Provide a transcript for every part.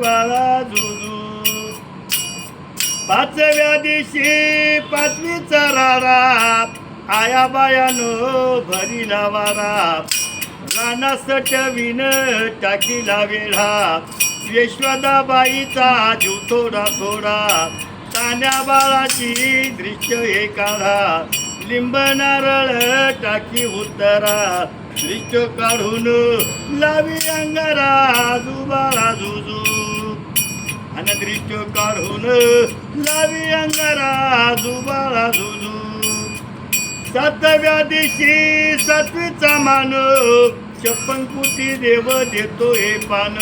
बाळा जुजू. पाचव्या दिवशी पाचवीचा राडा आया बायानो भरीला वारा. रानास टवीन टाकीला वेढा. यशवदाबाईचा जीव थोडा थोडा. तान्या बाळाची दृश्य हे काढा लिंब नारळ टाकी उतरा. दृश्य काढून लावी अंगारा. अनदृष्ट काढून लावी अंगारा दुबाळा दुजू सातव्या दिवशी सातवीचा मान छप्पन कोटी देव देतो हे पान.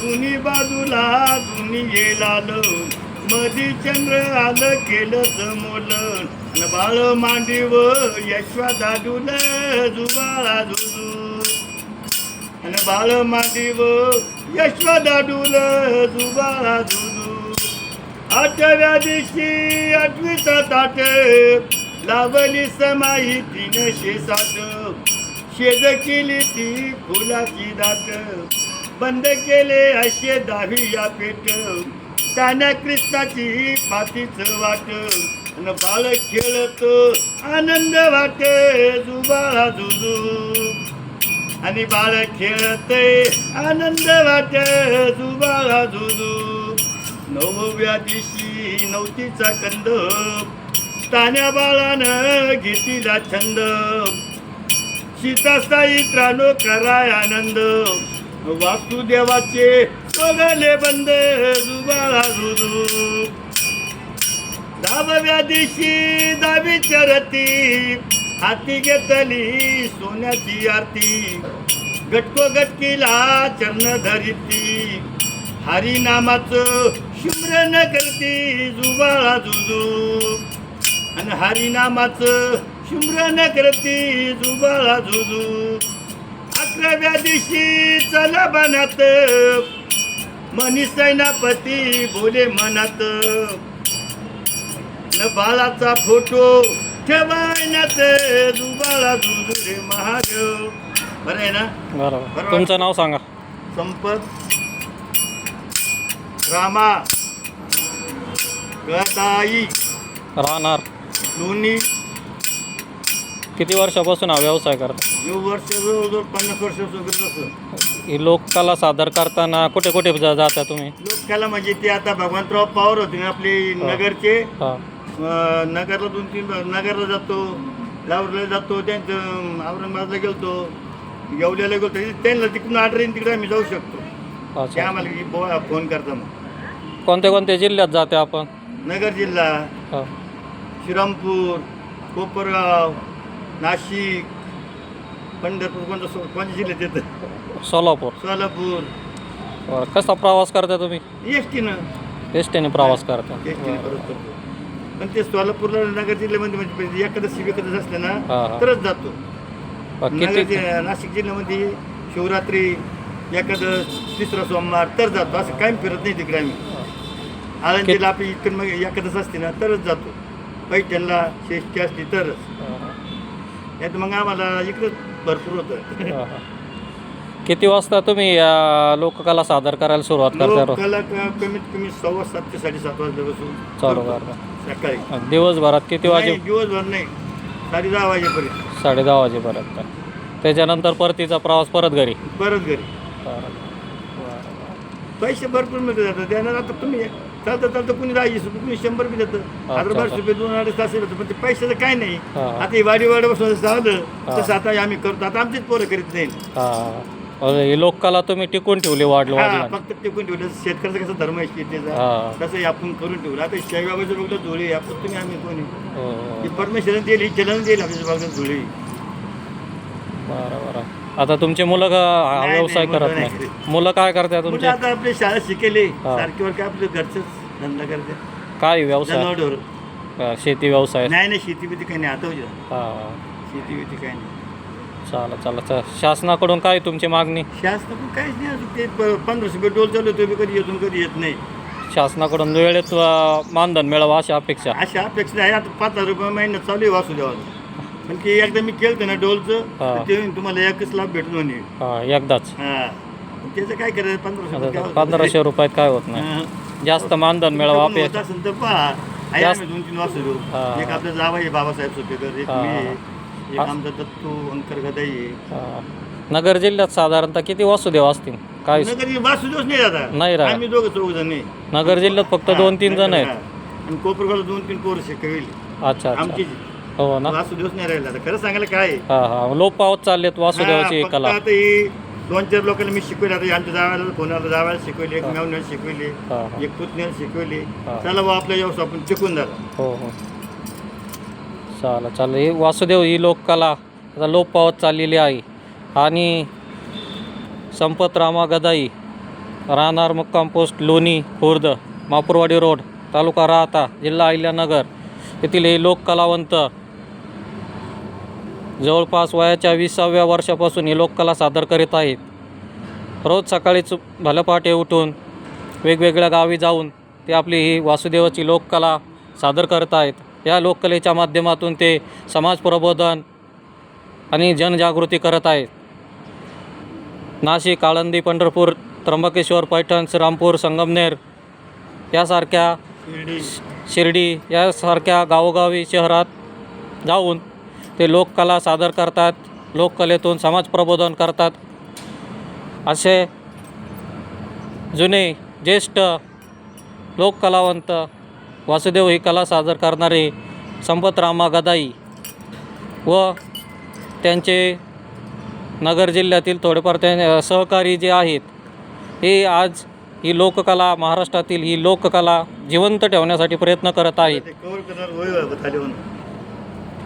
दोन्ही बाजूला दोन्ही येलाल मधी चंद्र आलं केलं जमोलं बाळ मांडीव यशवा दादूल जुबाळा जुजू अन बाळ मादिव यशवा डुल जुबाळा जुजू आठव्या दिवशी आठवीचा ताट लावली समाई तीनशे साठ शेज केली ती फुलाची दाट बंद केले असे दहावी या पेट तान्या कृष्णाची पातीच वाट अन बाळ खेळत आनंद वाट जुबाळा जुजू आणि बाळ खेळते आनंद वाट जुबाळा झुजू नवव्या दिवशी नवतीचा कंद तान्या बाळानं घेतीला छंद. सीतासाई त्रानो कराय आनंद. वासुदेवाचे सोगले बंद जुबाळा झुजू दहाव्या दिवशी दावी चरती हाती घेतली सोन्याची आरती. गटको गटकीला चरण धरिती. हरी नामाचं शुभ्रन करती जुबाळा जुजू. आणि हरी नामाचं शुभ्रन करती जुबाळा जुजू. अकराव्या दिवशी चला बनात. मनी सैनापती बोले मनात. न बाळाचा फोटो ठेवा ठेवायनात दुबाळा जुजू रे महादेव. बरं आहे ना? बरोबर. बरोबर. तुमचं नाव सांगा. संपत. रामा. गदाई. राहणार. दोन्ही किती वर्षापासून हा व्यवसाय करता? यो वर्ष जवळजवळ पन्नास वर्ष सोबत असं ही लोककला सादर करताना कुठे कुठे जा जाता तुम्ही? लोकाला म्हणजे ते आता भगवंतराव पवार होते ना आपले नगरचे. हां. नगरला दोन तीन नगरला जातो लावरला जातो त्यांचं औरंगाबादला गेलतो येवल्याला गेलतो त्यांना तिकडून येईन तिकडे आम्ही जाऊ शकतो. ते अच्छा आम्हाला की फोन करता मग. कोणत्या कोणत्या जिल्ह्यात जाते आपण? नगर जिल्हा हां. श्रीरामपूर कोपरगाव नाशिक पंढरपूर कोणतं सो कोणत्या जिल्ह्यात येतं सोलापूर. सोलापूर. बरं कसा प्रवास करता तुम्ही? एस टीनं एस टीने प्रवास करता. एस टीने परत करतो. पण ते सोलापूरला नगर जिल्ह्यामध्ये म्हणजे एखादं शिबिकच असलं हा, ना हा. तरच जातो. नगर किती नाशिक जिल्ह्यामध्ये शिवरात्री एखादं तिसरा सोमवार तर जातो. असं कायम फिरत नाही तिकडे आम्ही. आळंदीला आपली इकडं मग एखादंच असते ना तरच जातो. पैठणला शेष्टी असली तरच. नाही तर मग आम्हाला इकडंच भरपूर होतं. हां, हां. किती वाजता तुम्ही लोककला सादर करायला सुरुवात करता? रोज? क- कमीत कमी सव्वा सात ते साडेसात वाजल्यापासून. चालू करतो. सकाळी. दिवसभरात किती वाजे? नाही, दिवसभर नाही. साडे दहा वाजेपर्यंत. साडे दहा वाजेपर्यंत. त्याच्यानंतर परतीचा प्रवास परत घरी? परत घरी. पैसे भरपूर मिळतात आता. त्यानं आता तुम्ही. चालतं चालतं कुणी दहा वीस रुपये कुणी शंभर बी देतं. आता बारशे. रुपये दोन अडीच तास येतं पण ते पैशाचं काय नाही. हा. आता ही वाडी वाड्यापासून झालं. तसं आता आम्ही करतो. आता आमचीच पोरं करीत नाही. हां. ही लोककला तुम्ही टिकून ठेवली वाढलं हा, वाढलं. फक्त टिकून ठेवलं. शेतकऱ्याचा कसं धर्म आहे शेतीचा? हा. तसं हे आपण करून ठेवलं. आता शेगाबाचं बघलं धुळे आपण तुम्ही आम्ही कोणी? हो, हो. ही परमेश्वराने दिली चलन दिली आपल्या बघलं धुळे. बरं बरं. आता तुमची मुलं का हा नाही, व्यवसाय मुलं करत नाही. मुलं काय करतात तुमचे? आता आपली शाळा शिकेली. हा. सारखीवर काय आपलं घरचंच धंदा करते. काय व्यवसाय? जनावर. अं, शेती व्यवसाय. नाही नाही शेती बिती काही नाही. आता हां. शेती बिती काही नाही. चालेल चालेल चा- शासनाकडून काय तुमची मागणी? शासना पण काहीच नाही अजून. ते प- पंधराशे रुपये डोल चालू तो बी कधी येतो आणि कधी येत नाही. शासनाकडून वेळेत अं, मानधन मिळावं अशी अपेक्षा? अशा अपेक्षा आहे आता पाच हजार रुपये महिन्यात चालू आहे वासुदेवाला. पण की एकदा मी केलं ना डोलचं हा. तर ते तुम्हाला एकच लाभ भेटून म्हणे. हां एकदाच. हा. त्याचं काय करायचं? पंधराशे रुपये काय आता होतं? पंधराशे रुपयात काय होत नाही. हं. जास्त मानधन मिळावं कोण आपल्या होत असेल तर पहा. आहे जास्त- आम्ही दोन तीन वाजता देऊ हा. एक आपलं जावा आहे बाबासाहेब सुपेकर एक हा. मी. आहे, एक हा. आमचा दत्तू अंकर गदाई आहे. हा. नगर जिल्ह्यात साधारणतः किती वासुदेव असतील काय नगरी वासुदेवच नाही नाही राहत. आम्ही दोघं चौघ जण नगर जिल्ह्यात फक्त दोन तीन जण आहेत हा. आणि कोपरगावला दोन तीन पोरं शिकवली अच्छा आमची अच्छा हो ना वासुदेवच नाही राहिला आता खरं सांगायला काय आहे? हा हा लोप पावत चाललेत वासुदेवाची हा, फक्त कला आता ही दोन चार लोकांना मी शिकवली आता आमच्या जावायला कोणाला जावायला शिकवली एक हा. मेवण्याला शिकवली हा, हा. एक पुतण्याला शिकवली हा. चला बा आपला व्यवसाय आपण टिकून झाला हो हो चालेल चालेल ही वासुदेव ही लोककला. आता लोप पावत चाललेली आहे. आणि संपत रामा गदाई राहणार मुक्काम पोस्ट लोणी खुर्द मापूरवाडी रोड तालुका राहता जिल्हा अहिल्यानगर. येथील हे लोककलावंत जवळपास वयाच्या विसाव्या वर्षापासून ही लोककला सादर करीत आहेत. रोज सकाळीच भल्या पहाटे उठून वेगवेगळ्या गावी जाऊन ते आपली ही वासुदेवाची लोककला सादर करत आहेत. या लोककलेच्या माध्यमातून ते समाज प्रबोधन आणि जनजागृती करत आहेत. नाशिक आळंदी पंढरपूर त्र्यंबकेश्वर पैठण श्रीरामपूर संगमनेर यासारख्या शिर्डी. शिर्डी यासारख्या गावोगावी शहरात जाऊन ते लोककला सादर करतात लोककलेतून समाज प्रबोधन करतात. असे जुने ज्येष्ठ लोककलावंत वासुदेव ही कला सादर करणारे संपतरामा गदाई व त्यांचे नगर जिल्ह्यातील थोडेफार त्या सहकारी जे आहेत हे आज ही लोककला महाराष्ट्रातील ही लोककला जिवंत ठेवण्यासाठी प्रयत्न करत आहेत.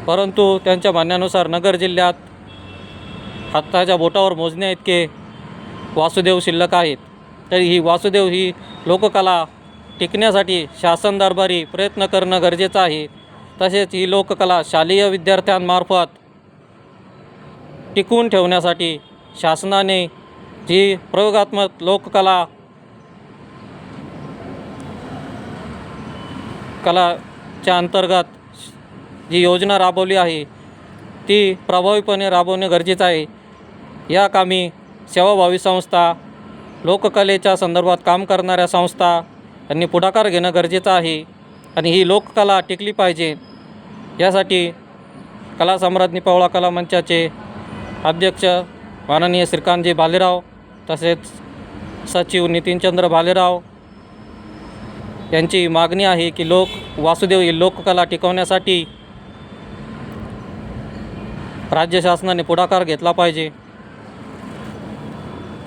परंतु त्यांच्या म्हणण्यानुसार नगर जिल्ह्यात हाताच्या बोटावर मोजण्या इतके वासुदेव शिल्लक आहेत. तर ही वासुदेव ही लोककला टिकण्यासाठी शासन दरबारी प्रयत्न करणं गरजेचं आहे. तसेच ही लोककला शालेय विद्यार्थ्यांमार्फत टिकवून ठेवण्यासाठी शासनाने जी प्रयोगात्मक लोककला कलाच्या अंतर्गत जी योजना राबवली आहे ती प्रभावीपणे राबवणे गरजेचं आहे. या कामी सेवाभावी संस्था लोककलेच्या संदर्भात काम करणाऱ्या संस्था यांनी पुढाकार घेणं गरजेचं आहे आणि ही लोककला टिकली पाहिजे. यासाठी कला सम्राज्ञी पवळा कला मंचाचे अध्यक्ष माननीय श्रीकांतजी भालेराव तसेच सचिव नितीनचंद्र भालेराव यांची मागणी आहे की लोक वासुदेव ही लोककला टिकवण्यासाठी राज्य शासनाने पुढाकार घेतला पाहिजे.